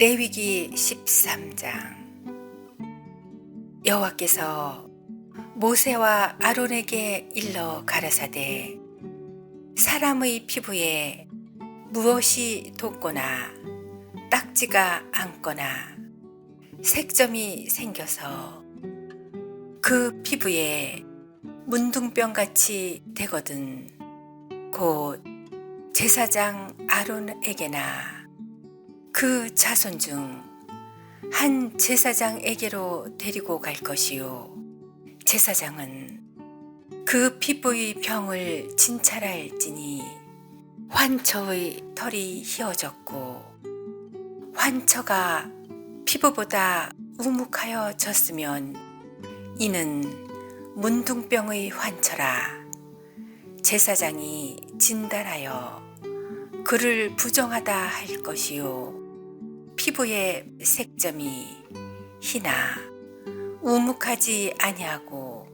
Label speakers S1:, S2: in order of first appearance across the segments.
S1: 레위기 13장. 여호와께서 모세와 아론에게 일러 가라사대 사람의 피부에 무엇이 돋거나 딱지가 앉거나 색점이 생겨서 그 피부에 문둥병 같이 되거든. 곧 제사장 아론에게나 그 자손 중 한 제사장에게로 데리고 갈 것이요. 제사장은 그 피부의 병을 진찰할지니 환처의 털이 휘어졌고 환처가 피부보다 우묵하여 졌으면 이는 문둥병의 환처라. 제사장이 진달하여 그를 부정하다 할 것이요. 피부의 색점이 희나 우묵하지 아니하고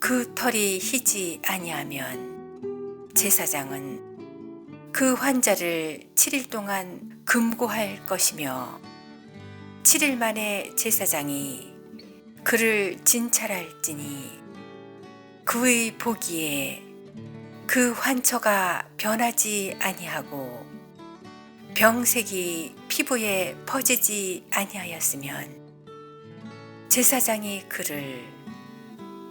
S1: 그 털이 희지 아니하면 제사장은 그 환자를 7일 동안 금고할 것이며 7일 만에 제사장이 그를 진찰할지니 그의 보기에 그 환처가 변하지 아니하고 병색이 피부에 퍼지지 아니하였으면 제사장이 그를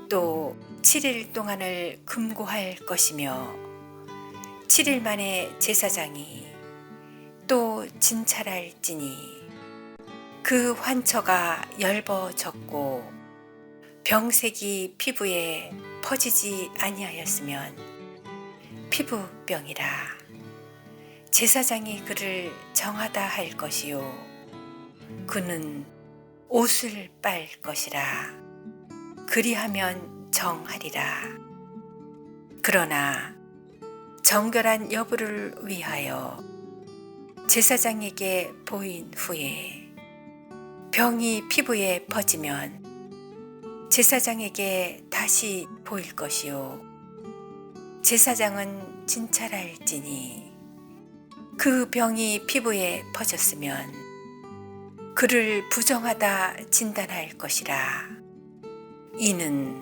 S1: 또 7일 동안을 금고할 것이며 7일 만에 제사장이 또 진찰할지니 그 환처가 엷어졌고 병색이 피부에 퍼지지 아니하였으면 피부병이라 제사장이 그를 정하다 할 것이요. 그는 옷을 빨 것이라. 그리하면 정하리라. 그러나 정결한 여부를 위하여 제사장에게 보인 후에 병이 피부에 퍼지면 제사장에게 다시 보일 것이요. 제사장은 진찰할지니 그 병이 피부에 퍼졌으면 그를 부정하다 진단할 것이라. 이는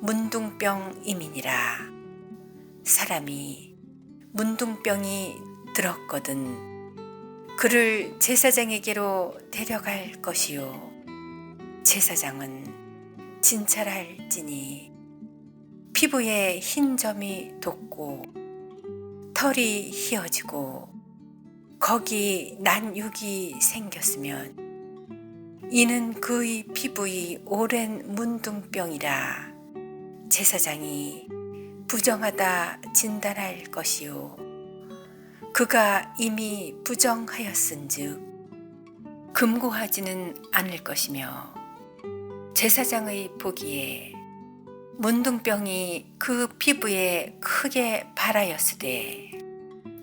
S1: 문둥병임이니라. 사람이 문둥병이 들었거든 그를 제사장에게로 데려갈 것이요. 제사장은 진찰할지니 피부에 흰 점이 돋고 털이 휘어지고 거기 난육이 생겼으면 이는 그의 피부의 오랜 문둥병이라 제사장이 부정하다 진단할 것이요. 그가 이미 부정하였은즉 금고하지는 않을 것이며 제사장의 보기에 문둥병이 그 피부에 크게 발하였으되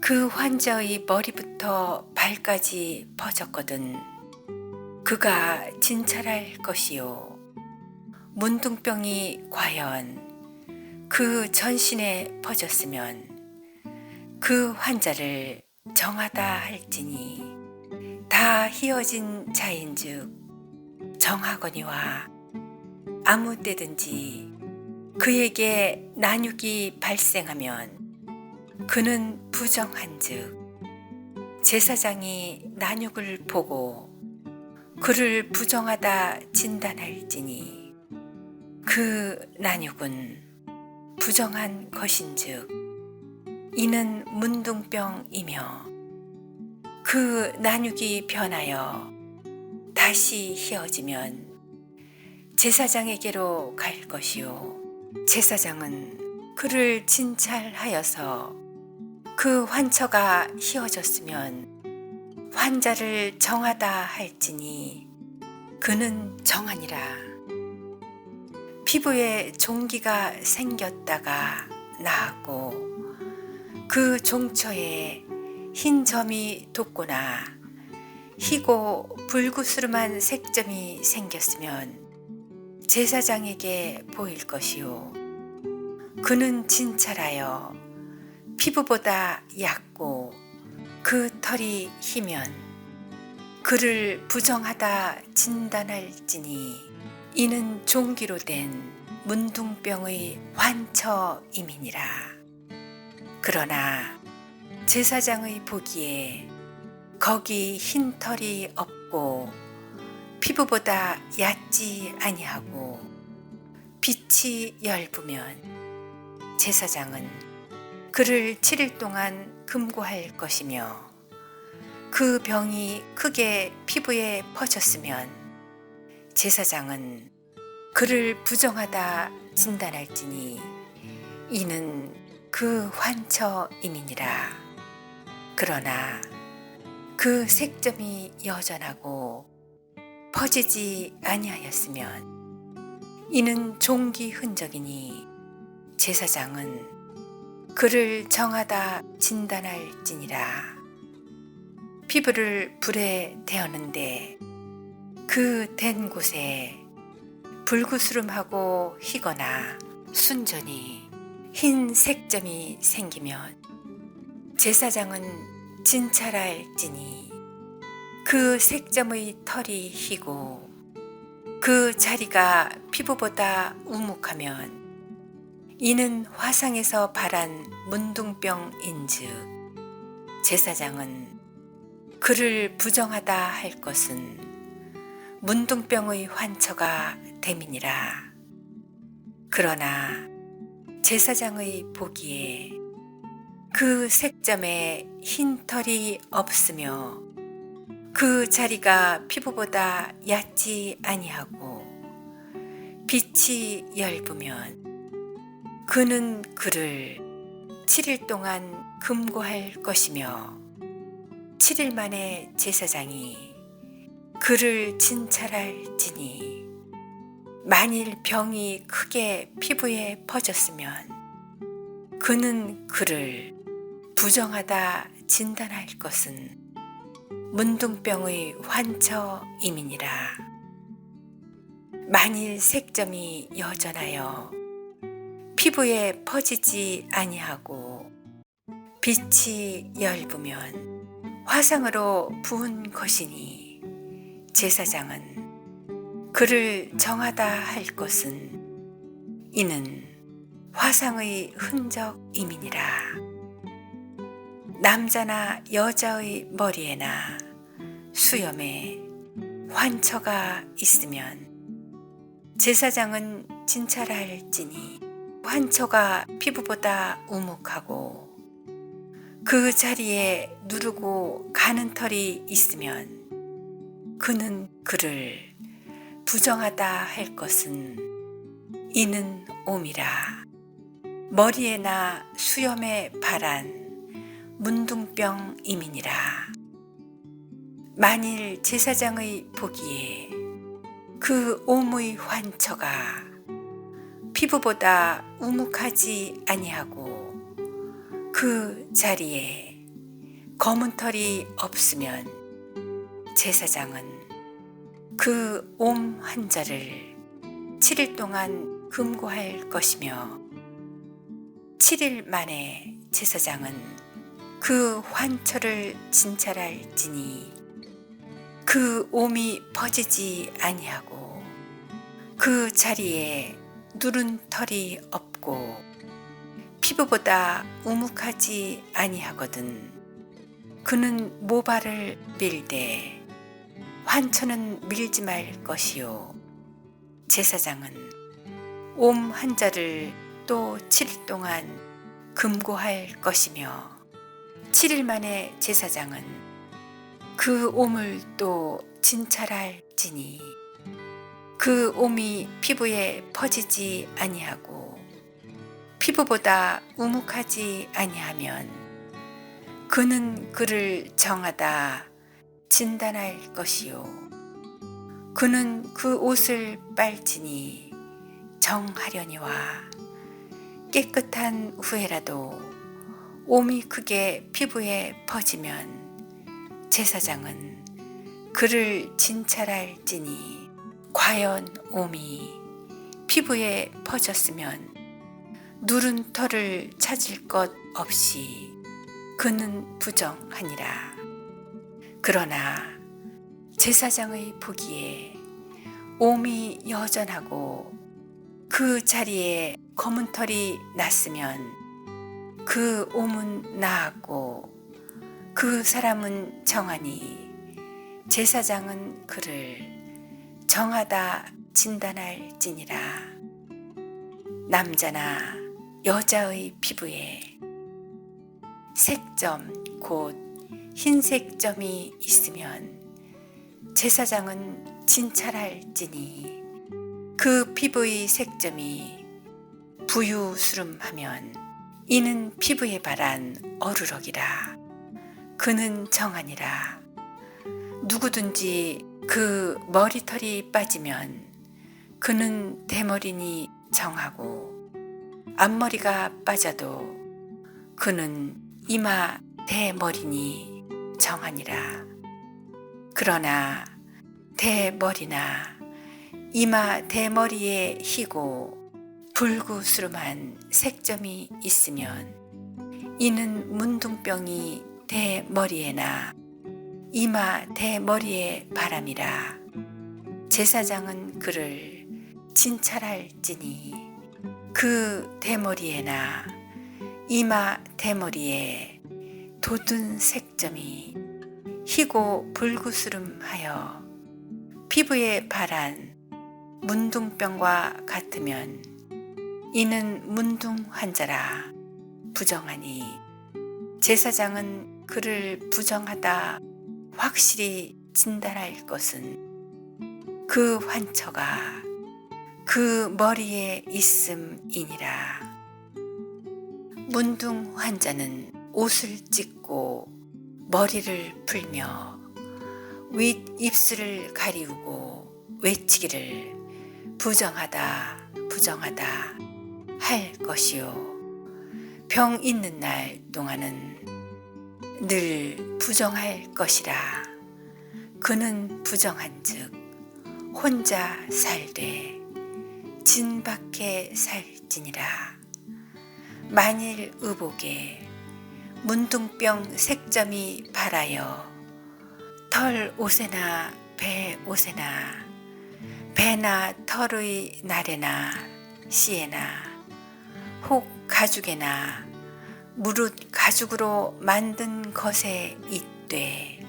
S1: 그 환자의 머리부터 발까지 퍼졌거든. 그가 진찰할 것이요. 문둥병이 과연 그 전신에 퍼졌으면 그 환자를 정하다 할지니 다 희어진 자인즉 정하거니와 아무 때든지 그에게 난육이 발생하면 그는 부정한즉 제사장이 난육을 보고 그를 부정하다 진단할지니 그 난육은 부정한 것인즉 이는 문둥병이며 그 난육이 변하여 다시 휘어지면 제사장에게로 갈 것이요. 제사장은 그를 진찰하여서 그 환처가 휘어졌으면 환자를 정하다 할지니 그는 정하니라. 피부에 종기가 생겼다가 나았고 그 종처에 흰 점이 돋거나 희고 불구스름한 색점이 생겼으면 제사장에게 보일 것이요. 그는 진찰하여 피부보다 얇고 그 털이 희면 그를 부정하다 진단할지니 이는 종기로 된 문둥병의 환처임이니라. 그러나 제사장의 보기에 거기 흰 털이 없고 피부보다 얕지 아니하고 빛이 엷으면 제사장은 그를 7일 동안 금고할 것이며 그 병이 크게 피부에 퍼졌으면 제사장은 그를 부정하다 진단할지니 이는 그 환처임이니라. 그러나 그 색점이 여전하고 퍼지지 아니하였으면 이는 종기 흔적이니 제사장은 그를 정하다 진단할지니라. 피부를 불에 대었는데 그댄 곳에 불구스름하고 희거나 순전히 흰 색점이 생기면 제사장은 진찰할지니 그 색점의 털이 희고 그 자리가 피부보다 우묵하면 이는 화상에서 발한 문둥병인즉 제사장은 그를 부정하다 할 것은 문둥병의 환처가 됨이니라. 그러나 제사장의 보기에 그 색점에 흰 털이 없으며 그 자리가 피부보다 얕지 아니하고 빛이 엷으면 그는 그를 7일 동안 금고할 것이며 7일 만에 제사장이 그를 진찰할지니 만일 병이 크게 피부에 퍼졌으면 그는 그를 부정하다 진단할 것은 문둥병의 환처임이니라. 만일 색점이 여전하여 피부에 퍼지지 아니하고 빛이 엷으면 화상으로 부은 것이니 제사장은 그를 정하다 할 것은 이는 화상의 흔적임이니라. 남자나 여자의 머리에나 수염에 환처가 있으면 제사장은 진찰할지니 환처가 피부보다 우묵하고 그 자리에 누르고 가는 털이 있으면 그는 그를 부정하다 할 것은 이는 옴이라 머리에 나 수염에 바란 문둥병 이민이라. 만일 제사장의 보기에 그 옴의 환처가 피부보다 우묵하지 아니하고 그 자리에 검은 털이 없으면 제사장은 그 옴 환자를 7일 동안 금고할 것이며 7일 만에 제사장은 그 환처를 진찰할지니 그 옴이 퍼지지 아니하고 그 자리에 누른 털이 없고 피부보다 우묵하지 아니하거든. 그는 모발을 밀되 환처는 밀지 말 것이요. 제사장은 옴 환자를 또 7일 동안 금고할 것이며 7일 만에 제사장은 그 옴을 또 진찰할지니 그 옴이 피부에 퍼지지 아니하고 피부보다 우묵하지 아니하면 그는 그를 정하다 진단할 것이요. 그는 그 옷을 빨지니 정하려니와 깨끗한 후에라도 옴이 크게 피부에 퍼지면 제사장은 그를 진찰할지니 과연 옴이 피부에 퍼졌으면 누른 털을 찾을 것 없이 그는 부정하니라. 그러나 제사장의 보기에 옴이 여전하고 그 자리에 검은 털이 났으면 그 옴은 나았고 그 사람은 정하니 제사장은 그를 정하다 진단할지니라. 남자나 여자의 피부에 색점 곧 흰색 점이 있으면 제사장은 진찰할지니 그 피부의 색점이 부유스름하면 이는 피부에 바란 어루럭이라. 그는 정하니라. 누구든지 그 머리털이 빠지면 그는 대머리니 정하고 앞머리가 빠져도 그는 이마 대머리니 정하니라. 그러나 대머리나 이마 대머리에 희고 불구스름한 색점이 있으면 이는 문둥병이 대머리에나 이마 대머리에 바람이라. 제사장은 그를 진찰할지니. 그 대머리에나 이마 대머리에 돋은 색점이 희고 불구스름하여 피부에 바란 문둥병과 같으면 이는 문둥 환자라 부정하니. 제사장은 그를 부정하다 확실히 진단할 것은 그 환처가 그 머리에 있음이니라. 문둥 환자는 옷을 찢고 머리를 풀며 윗 입술을 가리우고 외치기를 부정하다 부정하다 할 것이요 병 있는 날 동안은 늘 부정할 것이라. 그는 부정한즉 혼자 살되 진 밖에 살지니라. 만일 의복에 문둥병 색점이 발하여 털 옷에나 배 옷에나 배나 털의 날에나 씨에나 혹 가죽에나 무릇 가죽으로 만든 것에 있되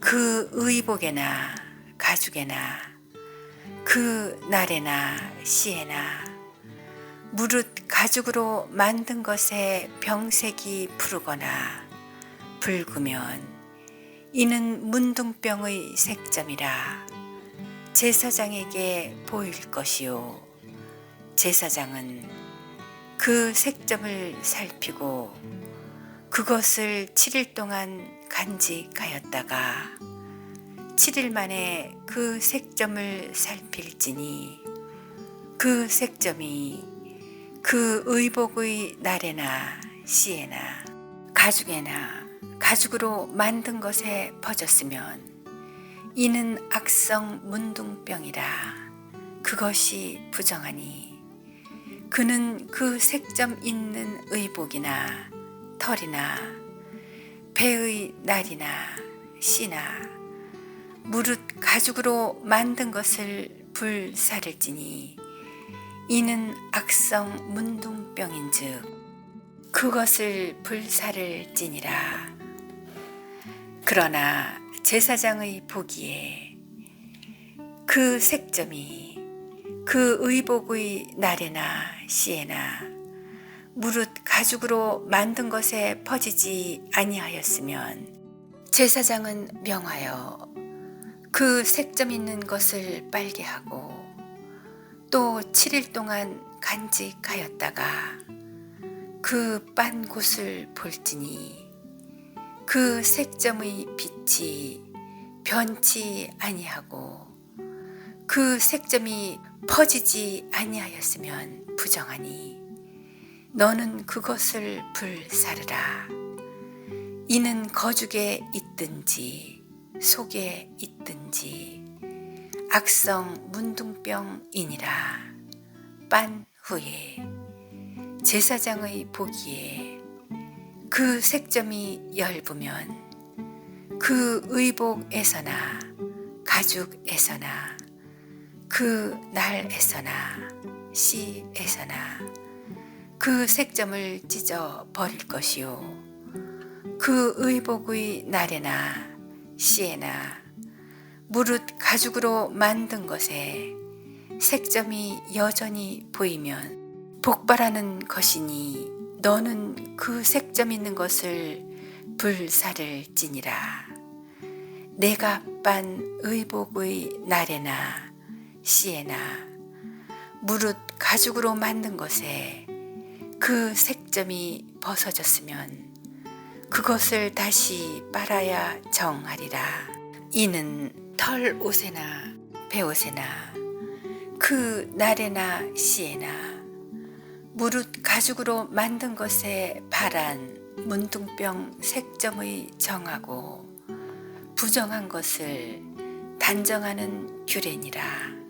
S1: 그 의복에나 가죽에나 그 날에나 씨에나 무릇 가죽으로 만든 것에 병색이 푸르거나 붉으면 이는 문둥병의 색점이라 제사장에게 보일 것이요. 제사장은 그 색점을 살피고 그것을 7일 동안 간직하였다가 7일 만에 그 색점을 살필지니 그 색점이 그 의복의 날에나 씨에나 가죽에나 가죽으로 만든 것에 퍼졌으면 이는 악성 문둥병이라 그것이 부정하니 그는 그 색점 있는 의복이나 털이나 배의 날이나 씨나 무릇 가죽으로 만든 것을 불사를지니 이는 악성 문둥병인즉 그것을 불사를 찌니라. 그러나 제사장의 보기에 그 색점이 그 의복의 날에나 시에나 무릇 가죽으로 만든 것에 퍼지지 아니하였으면 제사장은 명하여 그 색점 있는 것을 빨게 하고 또 7일 동안 간직하였다가 그 빤 곳을 볼지니 그 색점의 빛이 변치 아니하고 그 색점이 퍼지지 아니하였으면 부정하니 너는 그것을 불사르라. 이는 거죽에 있든지 속에 있든지 악성 문둥병이니라. 빤 후에 제사장의 보기에 그 색점이 엷으면 그 의복에서나 가죽에서나 그 날에서나 씨에서나 그 색점을 찢어 버릴 것이요. 그 의복의 날에나 씨에나 무릇 가죽으로 만든 것에 색점이 여전히 보이면 복발하는 것이니 너는 그 색점 있는 것을 불사를 찌니라. 내가 빤 의복의 날에나 씨에나 무릇 가죽으로 만든 것에 그 색점이 벗어졌으면 그것을 다시 빨아야 정하리라 이는 털 옷에나 배옷에나 그 날에나 씨에나 무릇 가죽으로 만든 것에 바란 문둥병 색점의 정하고 부정한 것을 단정하는 규례니라.